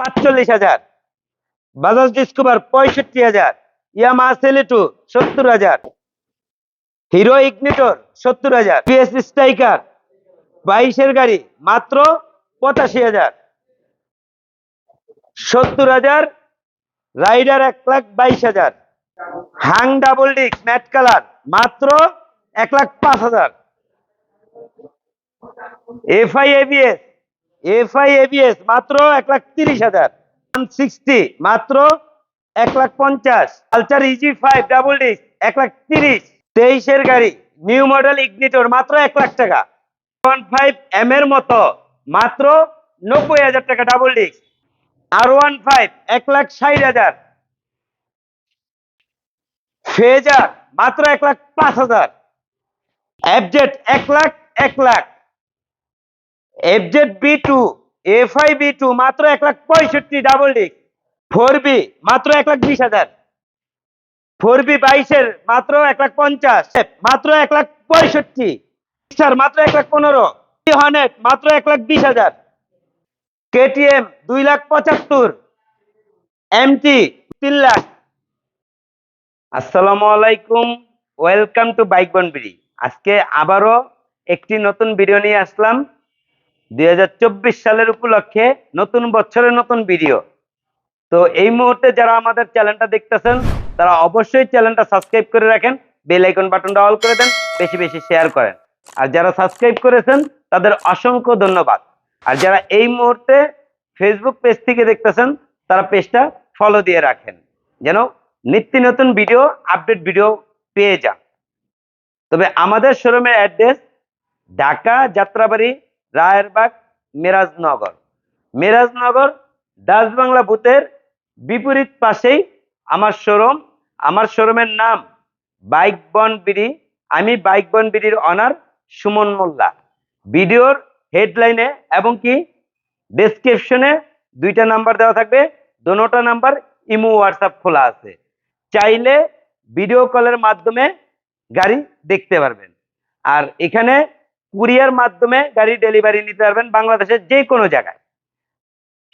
পাঁচচল্লিশ হাজার। বাজাজ ডিসকভার পঁয়ষট্টি হাজার। ইয়ামা সেলিটু সত্তর হাজার। হিরো ইগনিটর সত্তর হাজার। পিএস স্ট্রাইকার বাইশের গাড়ি মাত্র পঁচাশি হাজার। সত্তর হাজার। রাইডার এক লাখ বাইশ হাজার। হাং ডাবল ডিক ম্যাট কালার মাত্র এক লাখ পাঁচ হাজার। এফআই এবিএস এফআই এবিএস মাত্র এক লাখ তিরিশ হাজার। সিক্সটি মাত্র এক লাখ পঞ্চাশ। আলচার ইজি ফাইভ ডাবল ডিস্ক এক লাখ তিরিশ। তেইশের গাড়ি নিউ মডেল ইগনিটর মাত্র এক লাখ টাকা। ওয়ান ফাইভ এম এর মতো, মাত্র নব্বই হাজার টাকা double disc R one five এক লাখ ষাট হাজার। ফেজার মাত্র এক লাখ পাঁচ হাজার। এফজেড এক লাখ এক lakh. FZ B two F I B two মাত্র এক লাখ পঁয়ষট্টি ডাবল ডিস্ক ফোর বি মাত্র এক লাখ বিশ হাজার। ফোর বি বাইশের, মাত্র এক লাখ পঞ্চাশ। মাত্র এক লাখ পঁয়ষট্টি। স্টার মাত্র এক লাখ পনেরো। হনেট মাত্র এক লাখ বিশ হাজার। কেটিএম দুই লাখ পঁচাত্তর। এমটি তিন লাখ। আসসালামু আলাইকুম, ওয়েলকাম টু বাইক বনবিড়ি। আজকে আবারও একটি নতুন ভিডিও নিয়ে আসলাম। দুই হাজার চব্বিশ সালের উপলক্ষে নতুন বছরের নতুন ভিডিও তো এই মুহূর্তে যারা আমাদের চ্যানেলটা দেখতেছেন, তারা অবশ্যই চ্যানেলটা সাবস্ক্রাইব করে রাখেন বেল আইকন বাটনটা অল করে দেন, বেশি বেশি শেয়ার করেন। আর যারা সাবস্ক্রাইব করেছেন, তাদের অসংখ্য ধন্যবাদ। আর যারা এই মুহূর্তে ফেসবুক পেজ থেকে দেখতেছেন, তারা পেজটা ফলো দিয়ে রাখেন। যেন নিত্য নতুন ভিডিও আপডেট ভিডিও পেয়ে যান। তবে আমাদের শোরুমের অ্যাড্রেস ঢাকা যাত্রাবাড়ি রায়েরবাগ, মিরাজনগর। মিরাজনগর, ডাচ বাংলা বুথের বিপরীত পাশেই আমার শোরুম। আমার শোরুমের নাম বাইক বন বিডি। আমি বাইক বন বিডির অনার সুমন মোল্লা। ভিডিওর হেডলাইনে এবং কি ডেসক্রিপশনে দুইটা নাম্বার দেওয়া থাকবে। দোনোটা নাম্বার ইমো, হোয়াটসঅ্যাপ খোলা আছে। চাইলে ভিডিও কলের মাধ্যমে গাড়ি দেখতে পারবেন। আর এখানে কুরিয়ার মাধ্যমে গাড়ি ডেলিভারি নিতে পারবেন বাংলাদেশের যে কোনো জায়গায়।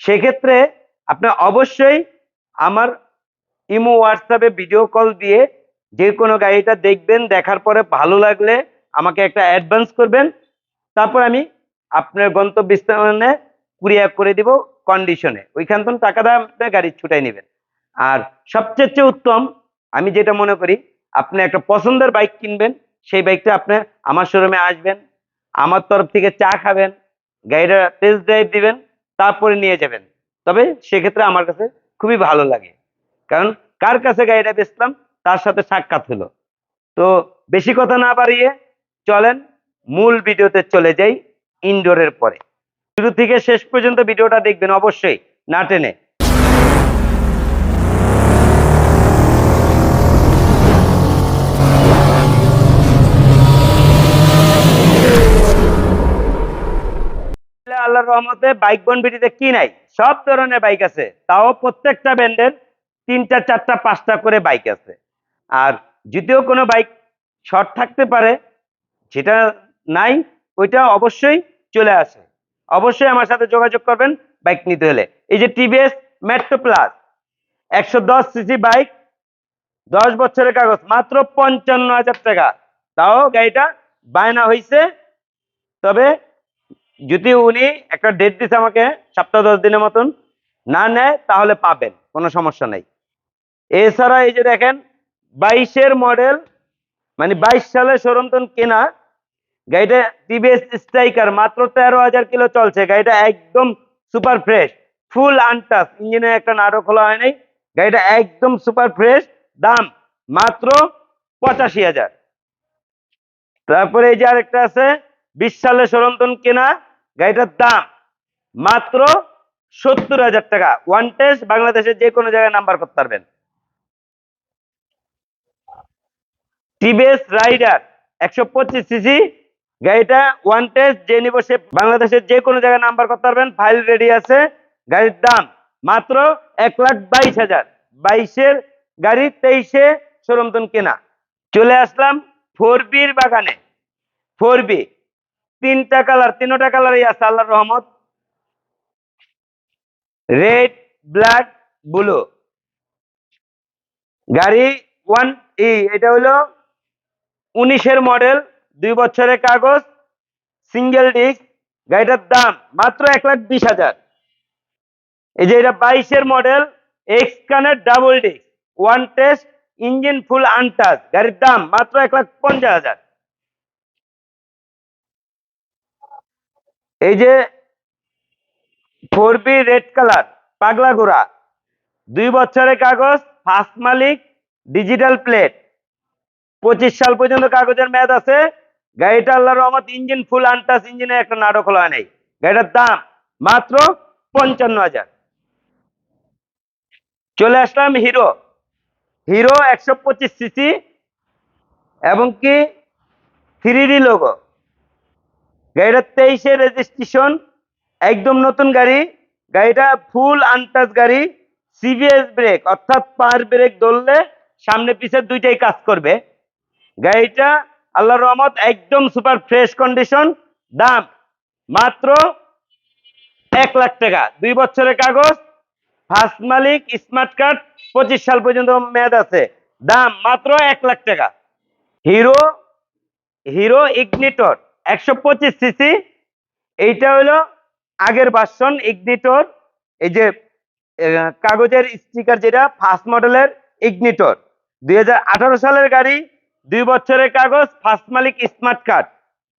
সেক্ষেত্রে আপনি অবশ্যই আমার ইমো হোয়াটসঅ্যাপে ভিডিও কল দিয়ে যে কোনো গাড়িটা দেখবেন, দেখার পরে ভালো লাগলে আমাকে একটা অ্যাডভান্স করবেন। তারপর আমি আপনার গন্তব্যস্থানে কুরিয়ার করে দিব কন্ডিশনে ওইখান থেকে টাকা দিয়ে আপনি গাড়ি ছুটাই নেবেন। আর সবচেয়ে চেয়ে উত্তম, আমি যেটা মনে করি, আপনি একটা পছন্দের বাইক কিনবেন, সেই বাইকটা আপনি আমার শোরুমে আসবেন। আমার তরফ থেকে চা খাবেন, গাড়িটা টেস্ট ড্রাইভ দিবেন, তারপরে নিয়ে যাবেন। তবে সেক্ষেত্রে আমার কাছে খুবই ভালো লাগে। কারণ কার কাছে গাড়িটা বেচলাম, তার সাথে সাক্ষাৎ হলো। তো বেশি কথা না বাড়িয়ে চলেন, মূল ভিডিওতে চলে যাই ইনডোরের পরে। শুরু থেকে শেষ পর্যন্ত ভিডিওটা দেখবেন অবশ্যই, না টেনে। আল্লাহর রহমতে বাইক বনবিটিতে কি নাই? সব ধরনের বাইক আছে। তাও প্রত্যেকটা ব্র্যান্ডের তিনটা, চারটা, পাঁচটা করে বাইক আছে। আর যদিও কোনো বাইক শর্ট থাকতে পারে, যেটা নাই, ওইটা অবশ্যই চলে আসে। অবশ্যই আমার সাথে যোগাযোগ করবেন বাইক নিতে হলে। এই যে টিভিএস মেট্রো প্লাস একশো দশ সিসি বাইক দশ বছরের কাগজ, মাত্র পঞ্চান্ন হাজার টাকা। তাও গাড়িটা বায়না হয়েছে তবে যদি উনি একটা ডেট দিছে আমাকে, সপ্তাহ দশ দিনের মতন, না নেয়, তাহলে পাবেন, কোনো সমস্যা নাই। এছাড়া এই যে দেখেন, বাইশের মডেল মানে বাইশ সালে সরন্তন কেনা, গাড়িটা টিভিএস স্ট্রাইকার মাত্র তেরো হাজার কিলো চলছে, গাড়িটা একদম সুপার ফ্রেশ ফুল আনটাচ ইঞ্জিনে একটা নাটক খোলা হয় নাই, গাড়িটা একদম সুপার ফ্রেশ দাম মাত্র পঁচাশি হাজার। তারপরে এই যে আরেকটা আছে বিশ সালে সরন্তন কেনা গাড়িটার দাম মাত্র সত্তর হাজার টাকা। ওয়ান টেস্ট বাংলাদেশের যে কোনো জায়গায় নাম্বার করতে পারবেন। টিভিএস রাইডার একশো পঁচিশ সিসি, গাড়িটা ওয়ান টেস্ট যে নিব সে বাংলাদেশের যে কোনো জায়গায় নাম্বার করতে পারবেন। ফাইল রেডি আছে। গাড়ির দাম মাত্র এক লাখ বাইশ হাজার। বাইশের গাড়ি, তেইশে সরমতন কেনা। চলে আসলাম ফোর বির বাগানে। ফোর বি তিনটা কালার, তিনটা কালারই আছে, আল্লাহর রহমত। রেড ব্ল্যাক ব্লু গাড়ি ওয়ান ই এটা হলো উনিশের মডেল দুই বছরের কাগজ সিঙ্গেল ডিস্ক গাড়িটার দাম মাত্র এক লাখ বিশ হাজার। এই যে এটা বাইশের মডেল এক্স কানের double disc one test engine full untouch গাড়ির দাম মাত্র এক লাখ পঞ্চাশ হাজার। এই যে ফোর বি রেড কালার, পাগলা ঘোড়া, দুই বছরের কাগজ ফার্স্ট মালিক, ডিজিটাল প্লেট। পঁচিশ সাল পর্যন্ত কাগজের মেয়াদ আছে। গাড়িটা আল্লাহ রহমত, ইঞ্জিন ফুল আনটাচ ইঞ্জিনে একটা নাড়ো খোলা নেই। গাড়িটার দাম মাত্র পঞ্চান্ন হাজার। চলে আসলাম হিরো। হিরো একশো পঁচিশ সিসি এবং কি থ্রি ডি লোগো গাড়িটা তেইশে রেজিস্ট্রেশন একদম নতুন গাড়ি। গাড়িটা ফুল আনটাচ গাড়ি সিবিএস ব্রেক অর্থাৎ পার ব্রেক ধরলে সামনে পিছে দুইটাই কাজ করবে। গাড়িটা আল্লাহ রহমত একদম সুপার ফ্রেশ কন্ডিশন দাম মাত্র এক লাখ টাকা। দুই বছরের কাগজ ফার্স্ট মালিক স্মার্ট কার্ড পঁচিশ সাল পর্যন্ত মেয়াদ আছে। দাম মাত্র এক লাখ টাকা। হিরো হিরো ইগনিটর একশো পঁচিশ সিসি এইটা হলো আগের ভার্সন ইগনিটর এই যে কাগজের স্টিকার যেটা ফার্স্ট মডেলের ইগনিটর দুই হাজার আঠারো সালের গাড়ি, দুই বছরের কাগজ ফার্স্ট মালিক স্মার্ট কার্ড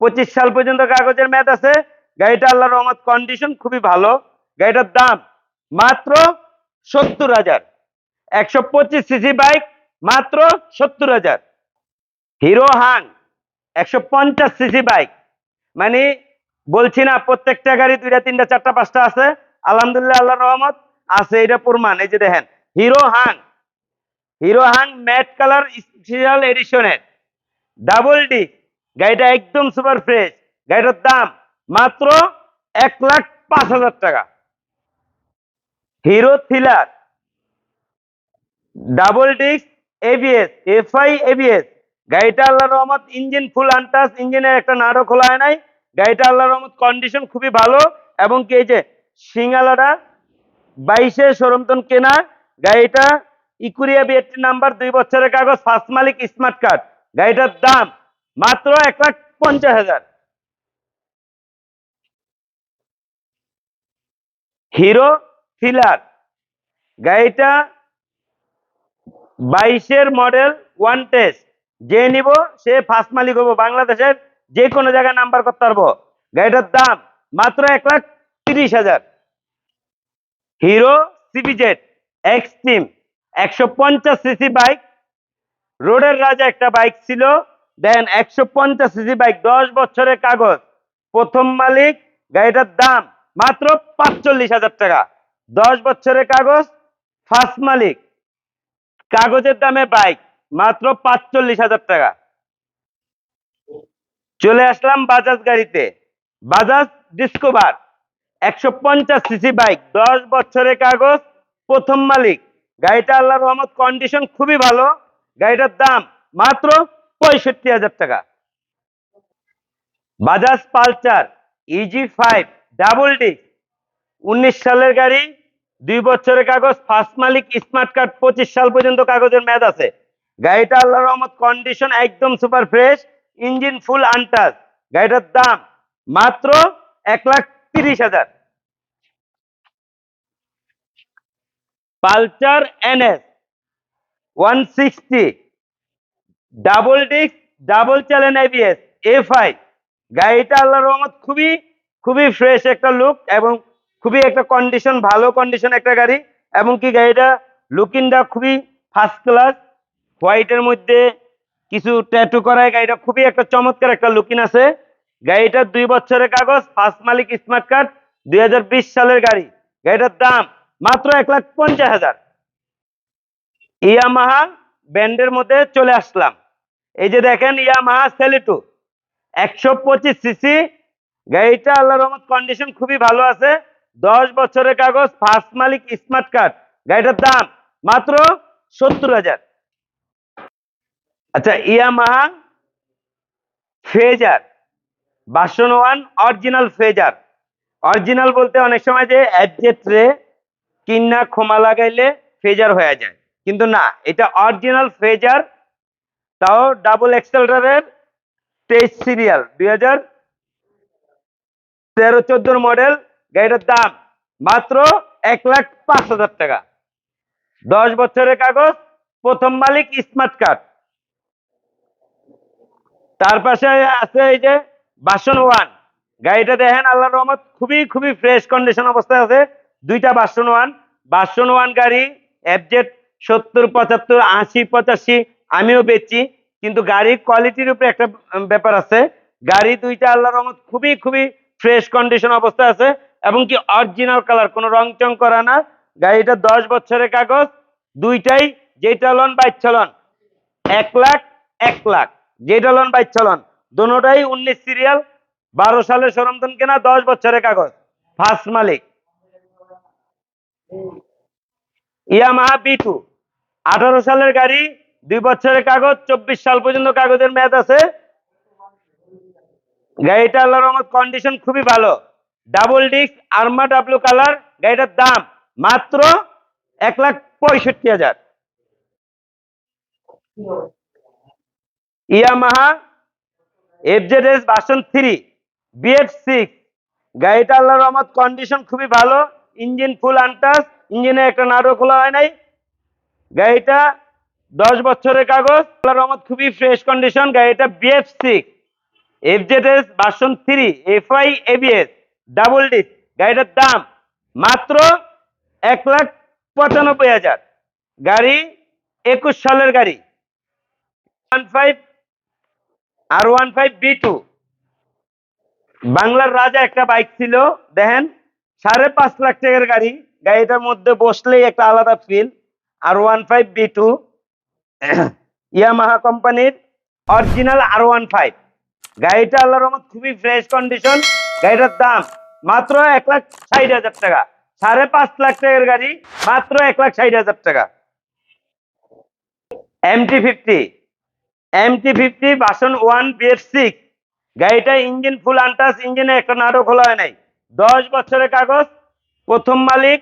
পঁচিশ সাল পর্যন্ত কাগজের মেয়াদ আছে। গাড়িটা আল্লাহ রহমত কন্ডিশন খুবই ভালো। গাড়িটার দাম মাত্র সত্তর হাজার। একশো পঁচিশ সিসি বাইক মাত্র সত্তর হাজার। হিরো হাং, একশো পঞ্চাশ সিসি বাইক মানে বলছি না, প্রত্যেকটা গাড়ি দুইটা, তিনটা, চারটা, পাঁচটা আছে। আলহামদুলিল্লাহ আল্লাহ রহমত আছে এটা প্রমাণ। এই যে দেখেন, Hero Hunk. Hero Hunk matte colour special এডিশনের। Double D, গাড়িটা একদম সুপার ফ্রেশ। গাড়িটার দাম মাত্র এক লাখ পাঁচ হাজার টাকা। Hero Thriller, double disc ABS FI ABS গাড়িটা আল্লাহ রহমত, ইঞ্জিন ফুল আনটাস ইঞ্জিনের একটা নাড়ও খোলা হয় নাই। গাড়িটা আল্লাহ রহমত কন্ডিশন খুবই ভালো, এবং কি যে সিঙ্গালাটা, বাইশে সরমতন কেনা, গাড়িটা ইকুরিয়া বিএটি নাম্বার দুই বছরের কাগজ ফার্স্ট মালিক স্মার্ট কার্ড গাড়িটার দাম মাত্র এক লাখ পঞ্চাশ হাজার। হিরো থ্রিলার গাড়িটা বাইশের মডেল ওয়ান টেস্ট যে নিব, সে ফার্স্ট মালিক হব বাংলাদেশের যে কোনো জায়গায় নাম্বার করতে পারব। গাড়িটার দাম মাত্র এক লাখ তিরিশ হাজার। হিরো সিবিজেড এক্সট্রিম একশো পঞ্চাশ সিসি বাইক। রোডের রাজা একটা বাইক ছিল। দেন একশো পঞ্চাশ সিসি বাইক, দশ বছরের কাগজ। প্রথম মালিক, গাড়িটার দাম মাত্র পাঁচচল্লিশ হাজার টাকা। দশ বছরের কাগজ ফার্স্ট মালিক। কাগজের দামে বাইক। মাত্র পাঁচচল্লিশ হাজার টাকা। চলে আসলাম বাজাজ গাড়িতে। বাজাজ ডিসকোভার, একশো পঞ্চাশ সিসি বাইক, দশ বছরের কাগজ, প্রথম মালিক। গাড়িটা আল্লাহ রহমত কন্ডিশন খুবই ভালো। গাড়িটার দাম মাত্র পঁয়ষট্টি হাজার টাকা। Bajaj Pulsar easy five double D উনিশ সালের গাড়ি, দুই বছরের কাগজ ফার্স্ট মালিক স্মার্ট কার্ড পঁচিশ সাল পর্যন্ত কাগজের মেয়াদ আছে। গাড়িটা আল্লাহ রহমত কন্ডিশন একদম super fresh engine full untouch গাড়িটার দাম মাত্র এক লাখ তিরিশ হাজার। Pulsar NS one sixty double disc double চ্যালেন ABS F I গাড়িটা আল্লাহ রহমত, খুবই খুবই ফ্রেশ একটা লুক এবং খুবই একটা কন্ডিশন ভালো কন্ডিশন একটা গাড়ি। এবং কি গাড়িটা লুকিংটা খুবই ফার্স্ট ক্লাস হোয়াইটের মধ্যে কিছু ট্যাটু করায় গাড়িটা খুবই একটা চমৎকার একটা লুকিন আছে। গাড়িটার দুই বছরের কাগজ ফার্স্ট মালিক স্মার্ট কার্ড দুই হাজার বিশ সালের গাড়ি। গাড়িটার দাম মাত্র এক লাখ পঞ্চাশ হাজার। ইয়ামাহা ব্যান্ডের মধ্যে চলে আসলাম। এই যে দেখেন, ইয়ামাহা সেলিটু একশো পঁচিশ সিসি গাড়িটা আল্লাহ রহমত কন্ডিশন খুবই ভালো আছে। দশ বছরের কাগজ ফার্স্ট মালিক স্মার্ট কার্ড গাড়িটার দাম মাত্র সত্তর হাজার। আচ্ছা Yamaha Fazer version one original Fazer original বলতে অনেক সময় যে অ্যাডজেট রে কিন্না ক্ষমা লাগাইলে ফেজার হয়ে যায়। কিন্তু না, এটা অরিজিনাল ফেজার তাও ডাবল এক্সেলটারের তেইশ সিরিয়াল দুই হাজার তেরো চোদ্দোর মডেল গাড়িটার দাম মাত্র এক লাখ পাঁচ হাজার টাকা। দশ বছরের কাগজ, প্রথম মালিক স্মার্ট কার্ড তার পাশে আছে এই যে বাসন ওয়ান। গাড়িটা দেখেন আল্লাহ রহমত, খুবই খুবই ফ্রেশ কন্ডিশন অবস্থায় আছে। দুইটা বাসন ওয়ান। বাসন ওয়ান গাড়ি এফজেড সত্তর, পঁচাত্তর, আশি, পঁচাশি, আমিও বেচি। কিন্তু গাড়ির কোয়ালিটির উপরে একটা ব্যাপার আছে। গাড়ি দুইটা আল্লাহ রহমত, খুবই খুবই ফ্রেশ কন্ডিশন অবস্থায় আছে। এবং কি অরিজিনাল কালার কোনো রং চং করা না। গাড়িটা দশ বছরের কাগজ। দুইটাই যেটা লন বাইক চলন এক লাখ এক লাখ। যেটা লন বাইক চলন দোনোটাই উনিশ সিরিয়াল বারো সালের সরমতন কেনা, দশ বছরের কাগজ ফার্স্ট মালিক। ইয়ামাহা বি টু আঠারো সালের গাড়ি, দুই বছরের কাগজ, চব্বিশ সাল পর্যন্ত কাগজের মেয়াদ আছে। গাড়িটা আল্লাহ রহমত কন্ডিশন খুবই ভালো। ডাবল ডিস্ক আর্মা ডাব্লু কালার গাড়িটার দাম মাত্র এক লাখ পঁয়ষট্টি হাজার। Yamaha FZS version three BF six গাড়িটা আল্লাহ রহমত কন্ডিশন খুবই ভালো। ইঞ্জিন ফুল আনটাস ইঞ্জিনে একটা নাড়ু খোলা হয় নাই। গাড়িটা দশ বছরের কাগজ আল্লাহ রহমত, খুবই ফ্রেশ কন্ডিশন গাড়িটা BF six FZS version three FI ABS double disc গাড়িটার দাম মাত্র এক লাখ পঁচানব্বই হাজার। গাড়ি একুশ সালের গাড়ি। One five R one five B two. বাংলার রাজা একটা বাইক ছিল, দেখেন, সাড়ে পাঁচ লাখ টাকার গাড়ি, গাড়িটার মধ্যে বসলেই একটা আলাদা feel R one five B two. Yamaha কোম্পানির অরিজিনাল আর ওয়ান ফাইভ। গাড়িটা আল্লাহর রহমত, খুবই ফ্রেশ কন্ডিশন গাড়িটার দাম মাত্র এক লাখ ষাট হাজার টাকা। সাড়ে পাঁচ লাখ টাকার গাড়ি, মাত্র এক লাখ ষাট হাজার টাকা। MT fifty MT fifty version one BF six গাড়িটা ইঞ্জিন ফুল আনটাস ইঞ্জিনে একটা নাটক খোলা হয় নাই। দশ বছরের কাগজ, প্রথম মালিক,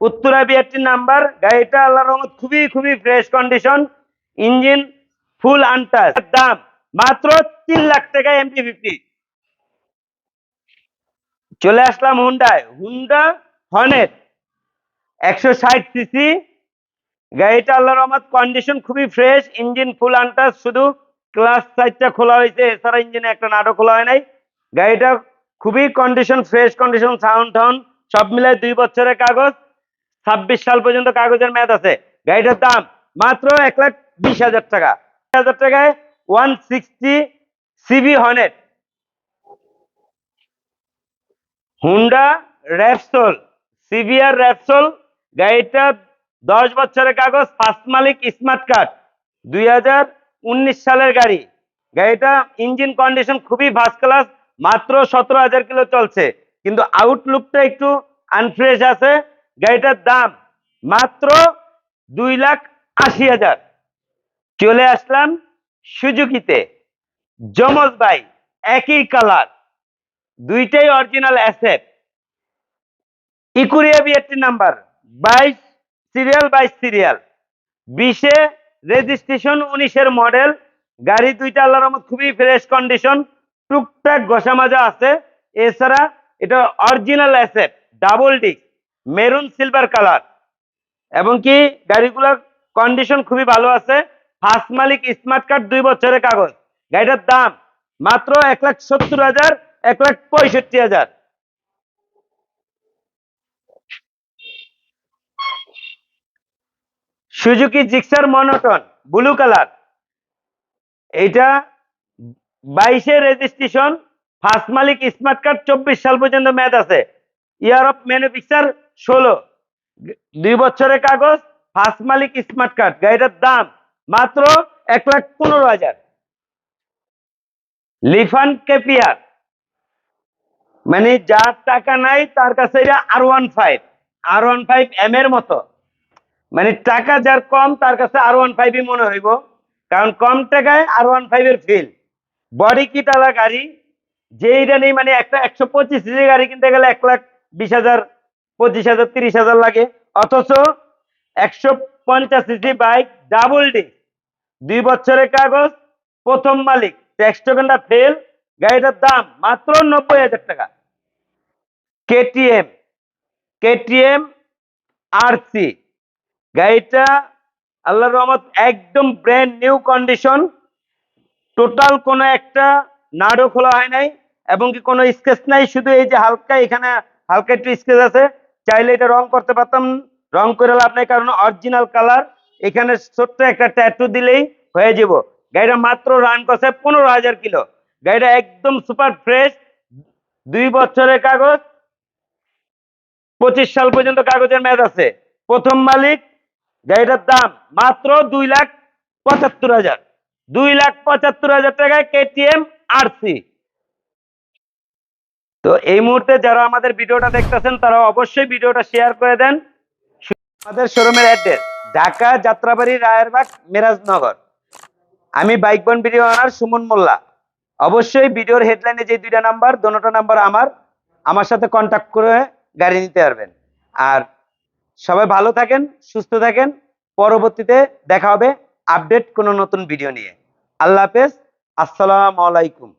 উত্তরা বিআরটির নাম্বার গাড়িটা আল্লাহ রহমত, খুবই খুবই fresh condition engine full untouch দাম মাত্র তিন লাখ টাকা এমটি ফিফটি চলে আসলাম হুন্ডায় হুন্ডা হনেট একশো ষাট সিসি গাড়িটা আল্লাহ রহমত কন্ডিশন খুবই ফ্রেশ ইঞ্জিন ফুল আনটাস শুধু ক্লাস সাইডটা খোলা হয়েছে, এছাড়া ইঞ্জিনে একটা নাটক খোলা হয় নাই। গাড়িটা খুবই কন্ডিশন ফ্রেশ কন্ডিশন সাউন্ড টাউন সব মিলে দুই বছরের কাগজ, ছাব্বিশ সাল পর্যন্ত কাগজের মেয়াদ আছে। গাড়িটার দাম মাত্র এক লাখ বিশ হাজার টাকা। হাজার টাকায় one sixty CB Hornet Honda Repsol CBR Repsol গাড়িটা দশ বছরের কাগজ ফার্স্ট মালিক স্মার্ট কার্ড দুই হাজার উনিশ সালের গাড়ি। গাড়িটা ইঞ্জিন কন্ডিশন খুবই ফার্স্ট ক্লাস মাত্র সতেরো হাজার কিলো চলছে। কিন্তু আউটলুকটা একটু আনফ্রেশ আছে। গাড়িটার দাম মাত্র দুই লাখ আশি হাজার। চলে আসলাম সুজুকিতে। জমজ ভাই, একই কালার দুইটাই অরিজিনাল অ্যাসেট ইকুরিয়া বিএটি নাম্বার, বাইশ সিরিয়াল বাই সিরিয়াল। বিশে রেজিস্ট্রেশন উনিশের মডেল গাড়ি দুইটা আল্লাহর রহমত, খুবই ফ্রেশ কন্ডিশন টুকটাক ঘষা মাজা আছে। এছাড়া এটা original asset double disc maroon silver colour এবং কি গাড়িগুলোর কন্ডিশন খুবই ভালো আছে। ফার্স্ট মালিক স্মার্ট কার্ড দুই বছরের কাগজ। গাড়িটার দাম মাত্র এক লাখ সত্তর হাজার, এক লাখ পঁয়ষট্টি হাজার। Suzuki Gixxer monotone, blue colour. এইটা বাইশে রেজিস্ট্রেশন, ফার্স্ট মালিক স্মার্ট কার্ড, চব্বিশ সাল পর্যন্ত মেয়াদ আছে। ইয়ার অফ ম্যানুফ্যাকচার, ষোলো। দুই বছরের কাগজ, ফার্স্ট মালিক স্মার্ট কার্ড। গাড়িটার দাম মাত্র এক লাখ পনেরো হাজার। Lifan KPR. মানে যার টাকা নাই, তার কাছে এটা R one five R one five M এর মতো। মানে টাকা যার কম, তার কাছে আর ওয়ান ফাইভই মনে হইব। কারণ কম টাকায় আর ওয়ান ফাইভের ফিল বডি কিটালা গাড়ি যেইটা নেই মানে একটা একশো পঁচিশ সিসি গাড়ি কিনতে গেলে এক লাখ বিশ হাজার, পঁচিশ হাজার, তিরিশ হাজার লাগে। অথচ একশো পঞ্চাশ সিসি বাইক ডাবল ডি দুই বছরের কাগজ, প্রথম মালিক। ট্যাক্স টোকেনটা ফেল গাড়িটার দাম মাত্র নব্বই হাজার টাকা। কেটিএম কেটিএম আর সি গাড়িটা আল্লাহর রহমত একদম ব্র্যান্ড নিউ কন্ডিশন টোটাল কোনো একটা নাড়ও খোলা হয় নাই এবং কি কোনো স্কেচ নাই, শুধু এই যে হালকা এখানে হালকা একটু স্কেচ আছে, চাইলে এটা রং করতে পারতাম, রং করে লাভ নাই, কারণ অরিজিনাল কালার এখানে ছোট্ট একটা ট্যাটু দিলেই হয়ে যাব। গাড়িটা মাত্র রান করছে পনেরো হাজার কিলো। গাড়িটা একদম সুপার ফ্রেশ দুই বছরের কাগজ, পঁচিশ সাল পর্যন্ত কাগজের মেয়াদ আছে। প্রথম মালিক গাড়িটার দাম মাত্র দুই লাখ পঁচাত্তর হাজার। দুই লাখ পঁচাত্তর হাজার টাকায় কেটিএম আরসি তো এই মুহূর্তে যারা আমাদের ভিডিওটা দেখতেছেন, তারা অবশ্যই ভিডিওটা শেয়ার করে দেন। আমাদের শোরুমের অ্যাড্রেস ঢাকা যাত্রাবাড়ি রায়েরবাগ, মিরাজনগর। আমি বাইক বন ভিডিও অনার সুমন মোল্লা। অবশ্যই ভিডিওর হেডলাইনে যে দুইটা নাম্বার দোনোটা নাম্বার আমার। আমার সাথে কন্ট্যাক্ট করে গাড়ি নিতে পারবেন। আর সবাই ভালো থাকেন, সুস্থ থাকেন। পরবর্তীতে দেখা হবে আপডেট কোনো নতুন ভিডিও নিয়ে। আল্লাহ হাফেজ, আসসালামু আলাইকুম।